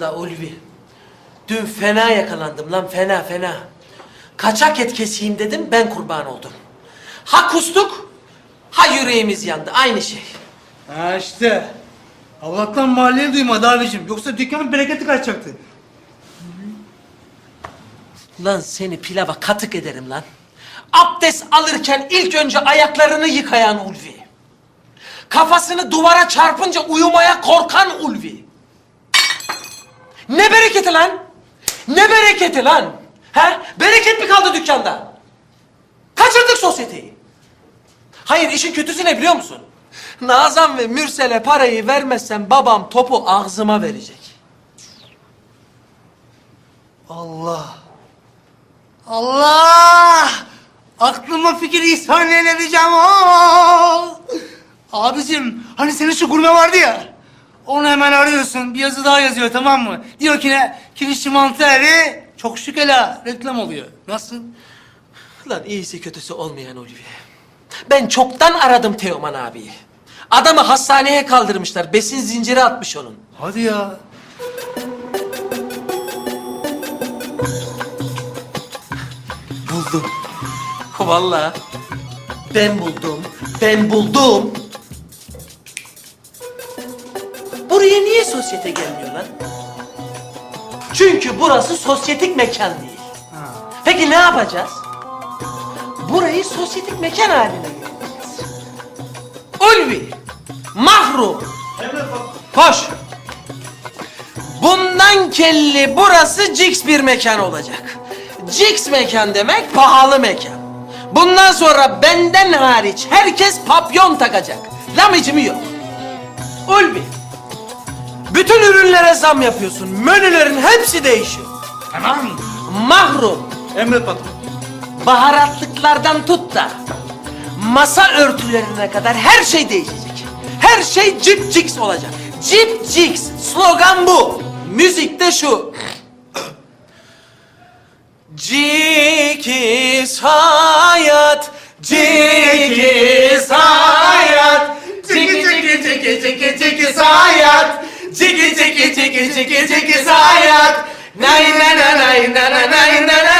La Ulvi. Dün fena yakalandım lan fena fena. Kaçak et keseyim dedim ben kurban oldum. Ha kustuk, ha yüreğimiz yandı. Aynı şey. Ha işte. Allah'tan mahalleye duymadı abicim. Yoksa dükkanın bereketi kaçacaktı. Lan seni pilava katık ederim lan. Abdest alırken ilk önce ayaklarını yıkayan Ulvi. Kafasını duvara çarpınca uyumaya korkan Ulvi. Ne bereketi lan? Ne bereketi lan? He? Bereket mi kaldı dükkanda? Kaçırdık sosyeteyi. Hayır işin kötüsü ne biliyor musun? Nazan ve Mürsel'e parayı vermezsem babam topu ağzıma verecek. Allah. Allah! Aklıma fikir ihsan edeceğim. Abicim hani senin şu gurme vardı ya. Onu hemen arıyorsun. Bir yazı daha yazıyor tamam mı? Diyor ki ne? Kirişçi mantarı çok şükela reklam oluyor. Nasıl? Lan iyisi kötüsü olmayan Olivier. Ben çoktan aradım Teoman abiyi. Adamı hastaneye kaldırmışlar. Besin zinciri atmış onun. Hadi ya. Buldum. Vallahi. Ben buldum. Ben buldum. Buraya niye sosyete gelmiyor lan? Çünkü burası sosyetik mekan değil. Peki ne yapacağız? Burayı sosyetik mekan haline getireceğiz. Ulvi, mahrum, koş. Bundan kelli burası Cix bir mekan olacak. Cix mekan demek pahalı mekan. Bundan sonra benden hariç herkes papyon takacak. Lamicimi yok. Ulvi. Bütün ürünlere zam yapıyorsun. Menülerin hepsi değişiyor. Tamam. Mahrum. Emret patron. Baharatlıklardan tut da masa örtülerine kadar her şey değişecek. Her şey cip cix olacak. Cip cix. Slogan bu. Müzik de şu. Cikiz hayat, cikiz çeki çeki çeki sayat. Nay nay nay nay nay nay nay nay.